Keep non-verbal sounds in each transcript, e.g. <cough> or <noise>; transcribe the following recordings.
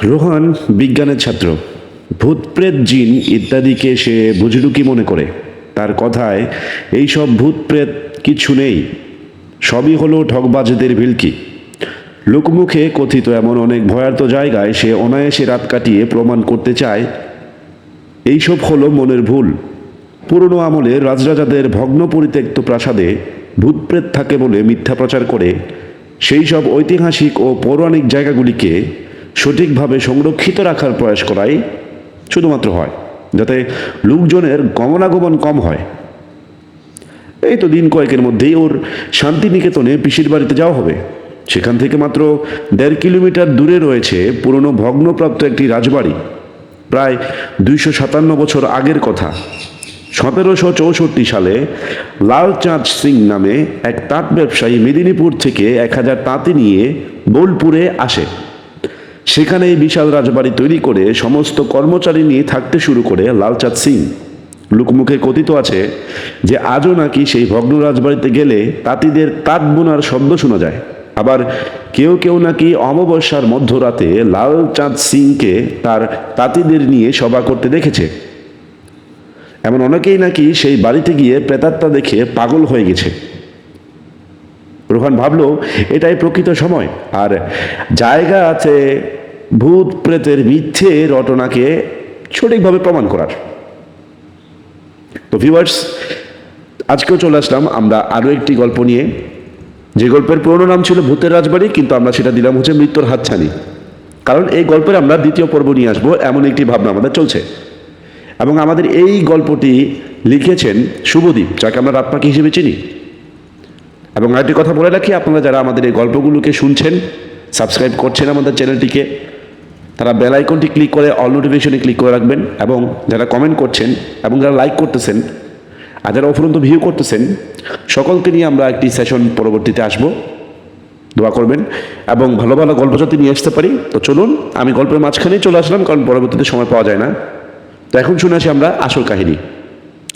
রোহান বিজ্ঞানের ছাত্র। ভূতপ্রেত জিন ইত্যাদিকে সে বুঝলুকি মনে করে। তার কথায়, এইসব ভূতপ্রেত কিছু নেই। সবই হলো ঠকবাজদের ভিলকি। লোকমুখে কথিত এমন অনেক ভয়ার্ত জায়গায় সে অনায়াসে রাত কাটিয়ে প্রমাণ করতে চায়, এইসব হলো মনের ভুল। পুরনো আমলে রাজরাজাদের ভগ্ন পরিত্যক্ত প্রাসাদে ভূতপ্রেত থাকে বলে মিথ্যা প্রচার করে, সেই সব ঐতিহাসিক ও পৌরাণিক জায়গাগুলিকে সঠিকভাবে সংরক্ষিত রাখার প্রয়াস করাই শুধুমাত্র হয়, যাতে লোকজনের গমনাগমন কম হয়। এই তো দিন কয়েকের মধ্যেই ওর শান্তিনিকেতনে পিসির বাড়িতে যাওয়া হবে। সেখান থেকে মাত্র দেড় কিলোমিটার দূরে রয়েছে পুরনো ভগ্নপ্রাপ্ত একটি রাজবাড়ি, প্রায় দুইশো সাতান্ন বছর আগের কথা। সতেরোশো চৌষট্টি সালে লালচাঁদ সিং নামে এক তাঁত ব্যবসায়ী মেদিনীপুর থেকে এক হাজার তাঁতি নিয়ে বোলপুরে আসে। সেখানে এই বিশাল রাজবাড়ি তৈরি করে সমস্ত কর্মচারী নিয়ে থাকতে শুরু করে লালচাঁদ সিং। লোকমুখে কথিত আছে যে আজও নাকি সেই ভগ্ন রাজবাড়িতে গেলে তাঁতিদের তাঁত বোনার শব্দ শোনা যায়। আবার কেউ কেউ নাকি অমাবস্যার মধ্যরাতে লালচাঁদ সিংকে তার তাঁতিদের নিয়ে সভা করতে দেখেছে। এমন অনেকেই নাকি সেই বাড়িতে গিয়ে প্রেতাত্মা দেখে পাগল হয়ে গেছে। রোহান ভাবলো, এটাই প্রকৃত সময়। আর জায়গা আছে ভূত প্রেতের মিথ্যে রটনাকে সঠিকভাবে প্রমাণ করার। তো ভিউয়ার্স আজকেও চলে আসলাম আমরা আরও একটি গল্প নিয়ে। যে গল্পের পুরনো নাম ছিল ভূতের রাজবাড়ি, কিন্তু আমরা সেটা দিলাম হচ্ছে মৃত্যুর হাতছানি। কারণ এই গল্পের আমরা দ্বিতীয় পর্ব নিয়ে আসব, এমন একটি ভাবনা আমাদের চলছে। এবং আমাদের এই গল্পটি লিখেছেন শুভদীপ, যাকে আমরা রাতপাখি হিসেবে চিনি। এবং আরেকটি কথা বলে রাখি, আপনারা যারা আমাদের এই গল্পগুলোকে শুনছেন সাবস্ক্রাইব করছেন আমাদের চ্যানেলটিকে, তারা বেল আইকনটি ক্লিক করে অল নোটিফিকেশনে ক্লিক করে রাখবেন এবং যারা কমেন্ট করছেন এবং যারা লাইক করতেছেন আর যারা অফুরন্ত ভিউ করতেছেন, সকলকে নিয়ে আমরা একটি সেশন পরবর্তীতে আসব। দোয়া করবেন এবং ভালো ভালো গল্প যাতে নিয়ে আসতে পারি। তো চলুন, আমি গল্পের মাঝখানেই চলে আসলাম, কারণ পরবর্তীতে সময় পাওয়া যায় না। তো এখন শুনে আসি আমরা আসল কাহিনী।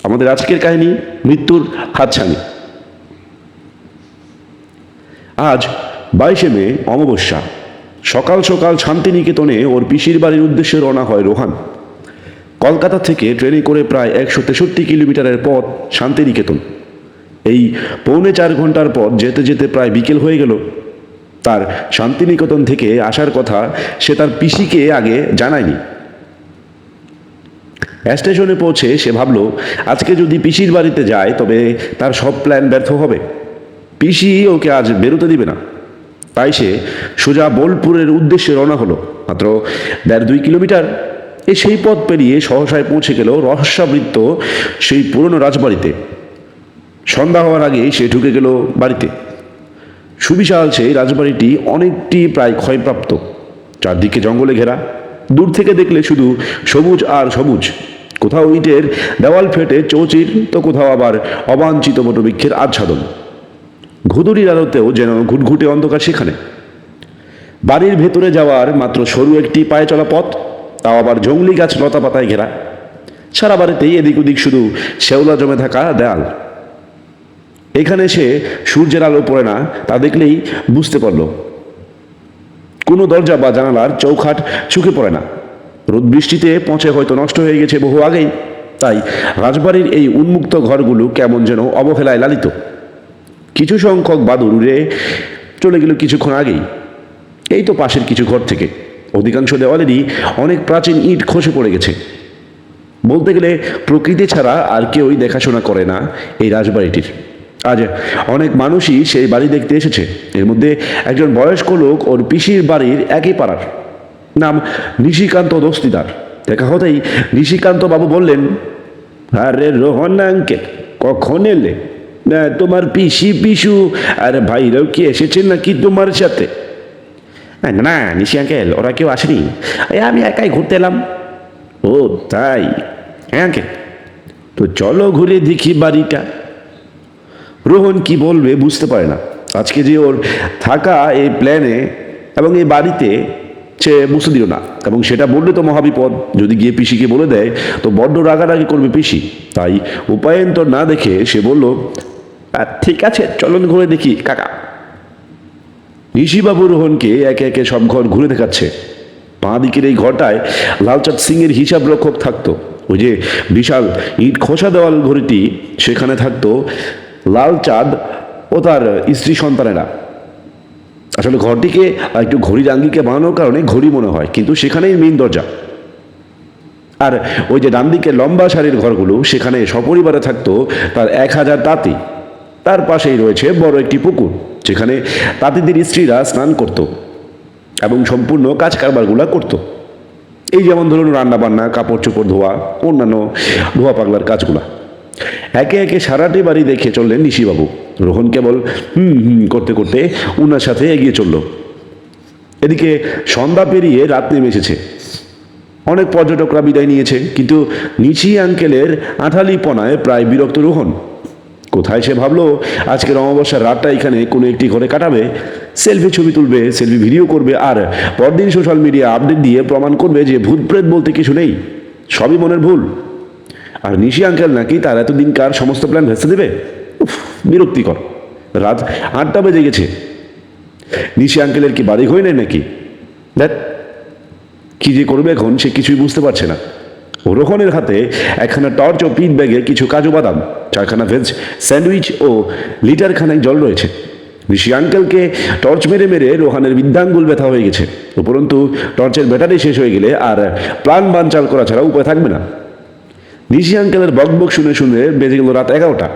আমাদের আজকের কাহিনী, মৃত্যুর হাতছানি। আজ বাইশে মে, অমাবস্যা। সকাল সকাল শান্তিনিকেতনে ওর পিসির বাড়ির উদ্দেশ্যে রওনা হয় রোহান। কলকাতা থেকে ট্রেনে করে প্রায় একশো তেষট্টি কিলোমিটারের পথ শান্তিনিকেতন। এই পৌনে চার ঘণ্টার পথ যেতে যেতে প্রায় বিকেল হয়ে গেল। তার শান্তিনিকেতন থেকে আসার কথা সে তার পিসিকে আগে জানায়নি। স্টেশনে পৌঁছে সে ভাবল, আজকে যদি পিসির বাড়িতে যায়, তবে তার সব প্ল্যান ব্যর্থ হবে। পিসি ওকে আজ বেরোতে দিবে না। তাই সে সোজা বোলপুরের উদ্দেশ্যে রওনা হলো। মাত্র দেড় দুই কিলোমিটার এ সেই পথ পেরিয়ে সহসায় পৌঁছে গেল রহস্যাবৃত্ত সেই পুরনো রাজবাড়িতে। সন্ধ্যা হওয়ার আগেই সে ঢুকে গেল বাড়িতে। সুবিশাল সেই রাজবাড়িটি অনেকটি প্রায় ক্ষয়প্রাপ্ত। চারদিকে জঙ্গলে ঘেরা। দূর থেকে দেখলে শুধু সবুজ আর সবুজ। কোথাও ইটের দেওয়াল ফেটে চৌচির, তো কোথাও আবার অবাঞ্ছিত বটবৃক্ষের আচ্ছাদন। ঘুদুরির আলোতেও যেন ঘুটঘুটে অন্ধকার সেখানে। বাড়ির ভেতরে যাওয়ার মাত্র সরু একটি পায়ে চলা পথ, তাও আবার জঙ্গলি গাছ লতা পাতায় ঘেরা। সারা বাড়িতেই এদিক ওদিক শুধু শেওলা জমে থাকা দেয়াল। এখানে সে সূর্যের আলো পড়ে না, তা দেখলেই বুঝতে পারল। কোনো দরজা বা জানালার চৌখাট চুকে পড়ে না। রোদ বৃষ্টিতে পচে হয়তো নষ্ট হয়ে গেছে বহু আগেই, তাই রাজবাড়ির এই উন্মুক্ত ঘরগুলো কেমন যেন অবহেলায় লালিত। কিছু সংখ্যক বাদুর উড়ে চলে গেল কিছুক্ষণ আগেই। এই তো পাশের কিছু ঘর থেকে। অধিকাংশ দেওয়ালেরই অনেক প্রাচীন ইট খসে পড়ে গেছে। বলতে গেলে প্রকৃতি ছাড়া আর কেউই দেখাশোনা করে না এই রাজবাড়িটির। আজ অনেক মানুষই সেই বাড়ি দেখতে এসেছে। এর মধ্যে একজন বয়স্ক লোক ওর পিসির বাড়ির একই পাড়ার। নাম নিশিকান্ত দস্তিদার। দেখা হতেই নিশিকান্ত বাবু বললেন, আরে রোহন আঙ্কেল, কখন এলে? না তোমার পিসি পিসু আর ভাইরাও কি এসেছেন নাকি তোমার সাথে? না না নিশি আঙ্কেল ওরা কেউ আসেনি। আমি একাই ঘুরতে এলাম। ও তাই? হ্যাঁ আঙ্কেল। তো চলো ঘুরে দেখি বাড়িটা। রোহন কি বলবে বুঝতে পারে না। আজকে যে ওর থাকা এই প্ল্যানে এবং এই বাড়িতে সে বুঝতে দিল না। এবং সেটা বললে তো মহাবিপদ। যদি গিয়ে পিসিকে বলে দেয় তো বড্ড রাগারাগি করবে পিসি। তাই উপায়ন্তর না দেখে সে বলল "আহ, ঠিক আছে, চলুন ঘুরে দেখি, কাকা। ঋষিবাবু রোহনকে একে একে সব ঘর ঘুরে দেখাচ্ছে। বাঁ দিকের এই ঘরটায় লালচাঁদ সিংয়ের হিসাব রক্ষক থাকতো। ওই যে বিশাল ইট খোসা দেওয়াল ঘড়িটি, সেখানে থাকতো লালচাঁদ ও তার স্ত্রী সন্তানেরা। আসলে ঘরটিকে একটু ঘড়ির আঙ্গিকে বানানোর কারণে ঘড়ি মনে হয়, কিন্তু সেখানেই মেইন দরজা। আর ওই যে ডান দিকে লম্বা সারির ঘরগুলো, সেখানে সপরিবারে থাকতো তার এক হাজার তাঁতি। তার পাশেই রয়েছে বড় একটি পুকুর, যেখানে তাঁতিদের স্ত্রীরা স্নান করত এবং সম্পূর্ণ কাজ কারবারগুলো করত। এই যেমন ধরুন রান্না বান্না কাপড় চোপড় ধোয়া, অন্যান্য ধোয়া পাগলার কাজগুলা। একে একে সারাটি বাড়ি দেখে চললেন নিশিবাবু। রোহন কেবল হুম হুম করতে করতে উনার সাথে এগিয়ে চলল। এদিকে সন্ধ্যা পেরিয়ে রাত নেমে এসেছে। অনেক পর্যটকরা বিদায় নিয়েছে, কিন্তু নিচি আঙ্কেলের আঠালিপনায় প্রায় বিরক্ত রোহন। কোথায় সে ভাবলো? আজকের অমাবস্যার রাতটা এখানে কোনো একটি ঘরে কাটাবে। সেলফি ছবি তুলবে, সেলফি ভিডিও করবে, আর পরদিন সোশ্যাল মিডিয়া আপডেট দিয়ে প্রমাণ করবে যে ভূত প্রেত বলতে কিছু নেই। সবই মনের ভুল। আর নিশি আঙ্কেল নাকি তার এতদিনকার সমস্ত প্ল্যান ভেসে দেবে? বিরক্তিকর। রাত আটটা বেজে গেছে। নিশি আঙ্কেলের কি বাড়ি হয়ে নেই নাকি? দেখ কি যে করবে এখন সে কিছুই বুঝতে পারছে না। রোহনের হাতে একখানা টর্চ ও পিট ব্যাগে কিছু কাজু বাদাম চারখানা ভেজ স্যান্ডউইচ ও লিটার খানায় জল রয়েছে। ঋষি আঙ্কেলকে টর্চ মেরে মেরে রোহানের বৃদ্ধাঙ্গুল ব্যথা হয়ে গেছে। উপরন্তু টর্চের ব্যাটারি শেষ হয়ে গেলে আর প্রাণ বানচাল করা ছাড়া উপায় থাকবে না। নিশি আঙ্কেলের বকবক শুনে শুনে বেজে গেল রাত এগারোটা।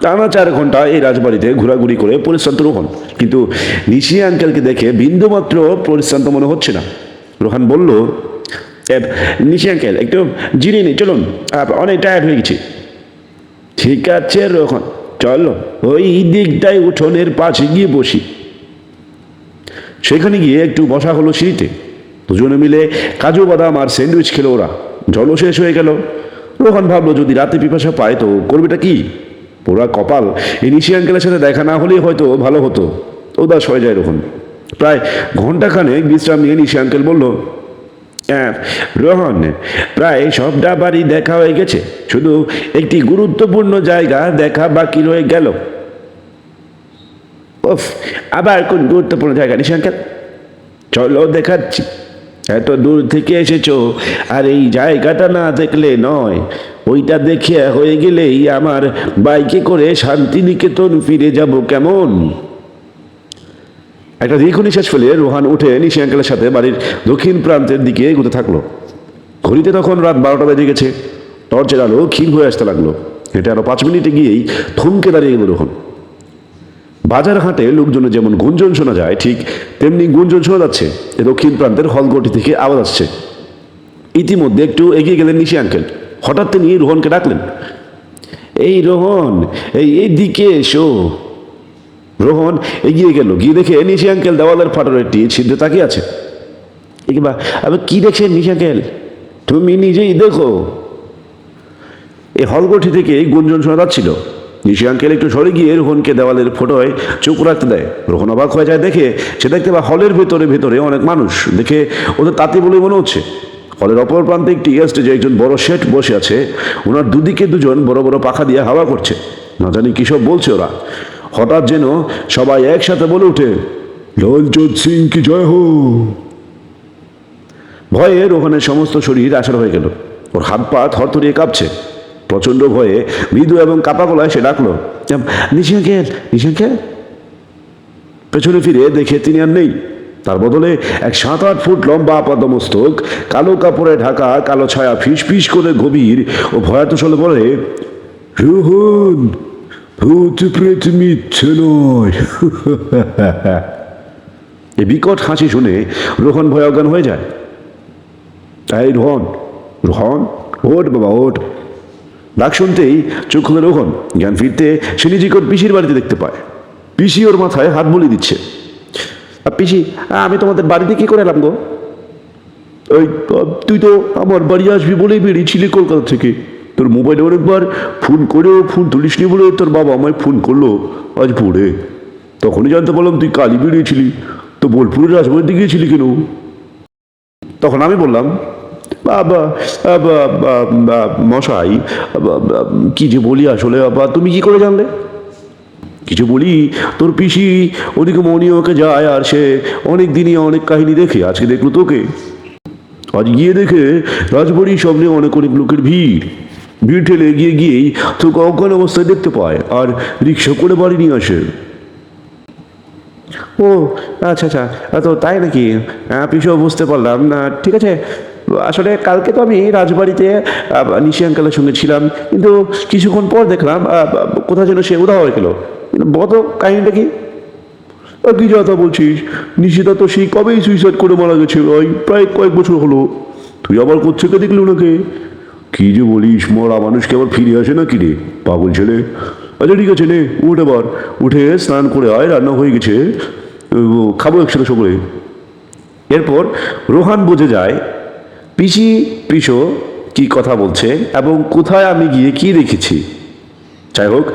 টানা চার ঘণ্টা এই রাজবাড়িতে ঘোরাঘুরি করে পরিশ্রান্ত রোহন। কিন্তু নিশি আঙ্কেলকে দেখে বিন্দুমাত্র পরিশ্রান্ত মনে হচ্ছে না। রোহান বলল "এ, নিশি আঙ্কেল, একটু জিরিয়ে নিই, চলুন। অনেক টায়ার্ড হয়ে গেছি। ঠিক আছে, রোহন, চলো। ওই দিকটায় উঠোনের পাশে গিয়ে বসি। সেখানে গিয়ে একটু বসা হলো সিঁড়িতে। দুজনে মিলে কাজু বাদাম আর স্যান্ডউইচ খেলো ওরা। জলও শেষ হয়ে গেল। রোহন ভাবলো, যদি রাতে পিপাসা পায় তো করবেটা কি? পোড়া কপাল। এই নিশি আঙ্কেলের সাথে দেখা না হলেই হয়তো ভালো হতো। উদাস হয়ে যায় রোহন। প্রায় ঘন্টাখানেক বিশ্রাম নিয়ে নিশি আঙ্কেল বলল হ্যাঁ রোহন, প্রায় সবটা বাড়ি দেখা হয়ে গেছে। শুধু একটি গুরুত্বপূর্ণ জায়গা দেখা বাকি রয়ে গেল। উফ, আবার কোন গুরুত্বপূর্ণ জায়গা নিশি আঙ্কেল চলো দেখাচ্ছি। এত দূর থেকে এসেছ, আর এই জায়গাটা না দেখলে নয়। ওইটা দেখে হয়ে গেলেই আমার বাইকে করে শান্তিনিকেতন ফিরে যাব কেমন? একটা দীর্ঘ নিঃশ্বাস ফেলে রোহান উঠে নিশি আঙ্কেলের সাথে বাড়ির দক্ষিণ প্রান্তের দিকে এগোতে থাকল। ঘড়িতে তখন রাত বারোটা বেজে গেছে। টর্চের আলো ক্ষীণ হয়ে আসতে লাগল। হেঁটে আরও পাঁচ মিনিটে গিয়েই থমকে দাঁড়িয়ে গেল রোহন। বাজার হাটে লোকজনের যেমন গুঞ্জন শোনা যায়, ঠিক তেমনি গুঞ্জন শোনা যাচ্ছে। দক্ষিণ প্রান্তের হলগটি থেকে আওয়াজ আসছে। ইতিমধ্যে একটু এগিয়ে গেলেন নিশি আঙ্কেল। হঠাৎ তিনি রোহনকে ডাকলেন, এই রোহন, এই এই দিকে এসো। রোহন এগিয়ে গেল, গিয়ে দেখে নিশি আঙ্কেল দেওয়ালের ফাটার একটি ছিদ্রে তাকিয়ে আছে। এবার আবার কি দেখছেন নিশি আঙ্কেল? তুমি নিজেই দেখো। এই হলগঠি থেকে গুঞ্জন শোনা যাচ্ছিল। নিশি আঙ্কেল একটু সরে গিয়ে রোহনকে দেওয়ালের ফটোয় চোখ রাখতে দেয়। রোহন অবাক হয়ে যায়, দেখে সে দেখতে বা হলের ভেতরে ভেতরে অনেক মানুষ। দেখে ওদের তাতে বলে মনে হচ্ছে, হলের অপর প্রান্তে একটি স্টেজে একজন বড় শেঠ বসে আছে। ওনার দুদিকে দুজন বড় বড় পাখা দিয়ে হাওয়া করছে। না জানি কী সব বলছে ওরা। হঠাৎ যেন সবাই একসাথে বলে ওঠে লালচোদ সিং কি জয় হো? ভয়ে রোহনের সমস্ত শরীর আসার হয়ে গেল। ওর হাত পা থরথরিয়ে কাঁপছে। প্রচণ্ড ভয়ে মৃদু এবং কাপা গলায় সে ডাকলো নিশাঙ্কেল নিশাঙ্কেল? পেছনে ফিরে দেখে তিনি আর নেই। তার বদলে এক সাত আট ফুট লম্বা আপাদমস্তক কালো কাপড়ে ঢাকা, কালো ছায়া ফিস ফিস করে গভীর ও ভয়াত সলে বলে, রোহন ভূত প্রেত মিথ্যে নয়। <laughs> এই বিকট হাসি শুনে রোহন ভয় অজ্ঞান হয়ে যায়। তাই রোহন রোহন ওট বাবা ওট ডাক শুনতেই চোখ খুলে রোহন, জ্ঞান ফিরতে সে নিজেকে ওর পিসির বাড়িতে দেখতে পায়। পিসি ওর মাথায় হাত বুলিয়ে দিচ্ছে। পিসি, আমি তোমাদের বাড়িতে কি করে এলাম গো? ওই তুই তো আমার বাড়ি আসবি বলেই বেরিয়েছিলি কলকাতা থেকে। তোর মোবাইলে অনেকবার ফোন করেও ফোন তুলিস নি বলে তোর বাবা আমায় ফোন করল। আজ ভোরে। তখনই জানতে পারলাম তুই কালি বেরিয়েছিলি। তো বোলপুরের রাজবাড়িতে গিয়েছিলি কেন? তখন আমি বললাম মশাই কি যে বলি আসলে, বাবা, তুমি কি করে জানলে? কিছু বলি, তোর পিসি ওদিকে মনি ওকে যায় আর সে অনেক দিনই অনেক কাহিনী দেখে, আজকে দেখল তোকে। আজ গিয়ে দেখে রাজবাড়ির সামনে অনেক অনেক লোকের ভিড়। ভিড় ঠেলে এগিয়ে গিয়েই তোকে অজ্ঞান অবস্থায় দেখতে পায় আর রিক্সা করে বাড়ি নিয়ে আসে। ও আচ্ছা আচ্ছা তো তাই নাকি? হ্যাঁ পিছু বুঝতে পারলাম। না ঠিক আছে, আসলে কালকে তো আমি রাজবাড়িতে নিশি আঙ্কালের সঙ্গে ছিলাম, কিন্তু কিছুক্ষণ পর দেখলাম কোথাও যেন সে উধাও হয়ে গেল। বত কাহিনীটা কি? কি কথা বলছিস? নিশিতা তো সেই কবেই সুইসাইড করে মারা গেছে, ওই প্রায় কয়েক বছর হলো। তুই আবার কোথেকে দেখলি ওনাকে? কি যে বলিস মরা মানুষকে আবার ফিরে আসে না কি রে, পাগল ছেলে? আচ্ছা ঠিক আছে, নে, উঠ এবার। উঠে স্নান করে আয়, রান্না হয়ে গেছে। খাব একসাথে সকলে। এরপর রোহান বুঝে যায়, পিসি পিসো কি কথা বলছে এবং কোথায় আমি গিয়ে কি দেখেছি। যাই হোক,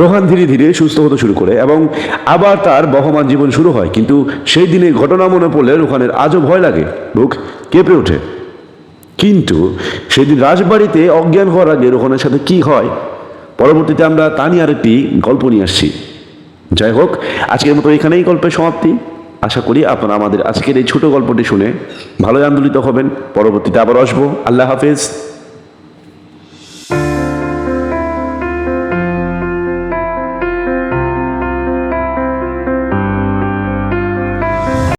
রোহান ধীরে ধীরে সুস্থ হতে শুরু করে এবং আবার তার বহমান জীবন শুরু হয়। কিন্তু সেই দিনে ঘটনা মনে পড়লে রোহানের আজও ভয় লাগে। লোক কেঁপে ওঠে। কিন্তু সেদিন রাজবাড়িতে অজ্ঞান হওয়ার আগে রোহনের সাথে কি হয়? পরবর্তীতে আমরা তা নিয়ে আরেকটি গল্প নিয়ে আসছি। যাই হোক, আজকের মতো এখানেই গল্পের সমাপ্তি। আশা করি আপনারা আমাদের আজকের এই ছোট গল্পটি শুনে ভালোই আন্দোলিত হবেন। পরবর্তীতে আবার আসব। আল্লাহ হাফেজ।